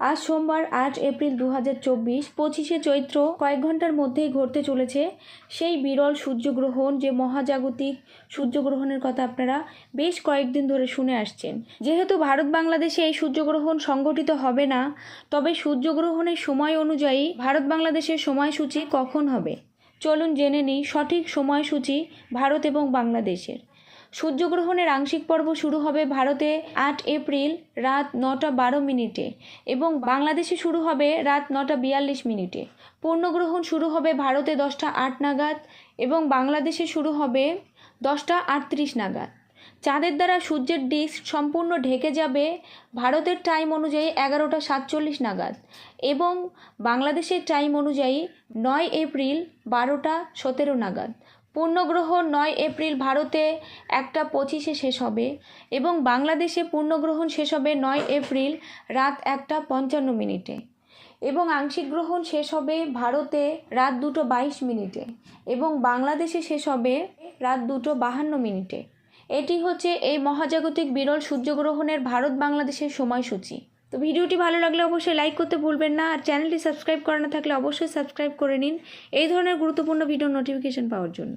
আজ সোমবার আট এপ্রিল দু হাজার চব্বিশ, পঁচিশে চৈত্র কয়েক ঘণ্টার মধ্যেই ঘটতে চলেছে সেই বিরল সূর্যগ্রহণ যে মহাজাগতিক সূর্যগ্রহণের কথা আপনারা বেশ কয়েকদিন ধরে শুনে আসছেন। যেহেতু ভারত বাংলাদেশে এই সূর্যগ্রহণ সংগঠিত হবে না, তবে সূর্যগ্রহণের সময় অনুযায়ী ভারত বাংলাদেশের সময়সূচি কখন হবে? চলুন জেনে নিই সঠিক সময়সূচি ভারত এবং বাংলাদেশের। সূর্যগ্রহণের আংশিক পর্ব শুরু হবে ভারতে আট এপ্রিল রাত নটা বারো মিনিটে এবং বাংলাদেশে শুরু হবে রাত নটা বিয়াল্লিশ মিনিটে। পূর্ণগ্রহণ শুরু হবে ভারতে দশটা আট নাগাদ এবং বাংলাদেশে শুরু হবে দশটা আটত্রিশ নাগাদ। চাঁদের দ্বারা সূর্যের ডিস্ক সম্পূর্ণ ঢেকে যাবে ভারতের টাইম অনুযায়ী এগারোটা সাতচল্লিশ নাগাদ এবং বাংলাদেশের টাইম অনুযায়ী নয় এপ্রিল বারোটা সতেরো নাগাদ। পূর্ণগ্রহণ নয় এপ্রিল ভারতে একটা পঁচিশে শেষ হবে এবং বাংলাদেশে পূর্ণগ্রহণ শেষ হবে নয় এপ্রিল রাত একটা পঞ্চান্ন মিনিটে। এবং আংশিক গ্রহণ শেষ হবে ভারতে রাত দুটো বাইশ মিনিটে এবং বাংলাদেশে শেষ হবে রাত দুটো বাহান্ন মিনিটে। এটি হচ্ছে এই মহাজাগতিক বিরল সূর্যগ্রহণের ভারত বাংলাদেশের সময়সূচি। তো ভিডিওটি ভালো লাগলে অবশ্যই লাইক করতে ভুলবেন না আর চ্যানেলটি সাবস্ক্রাইব করা না থাকলে অবশ্যই সাবস্ক্রাইব করে নিন। এই ধরনের গুরুত্বপূর্ণ ভিডিও নোটিফিকেশন পাওয়ার জন্য।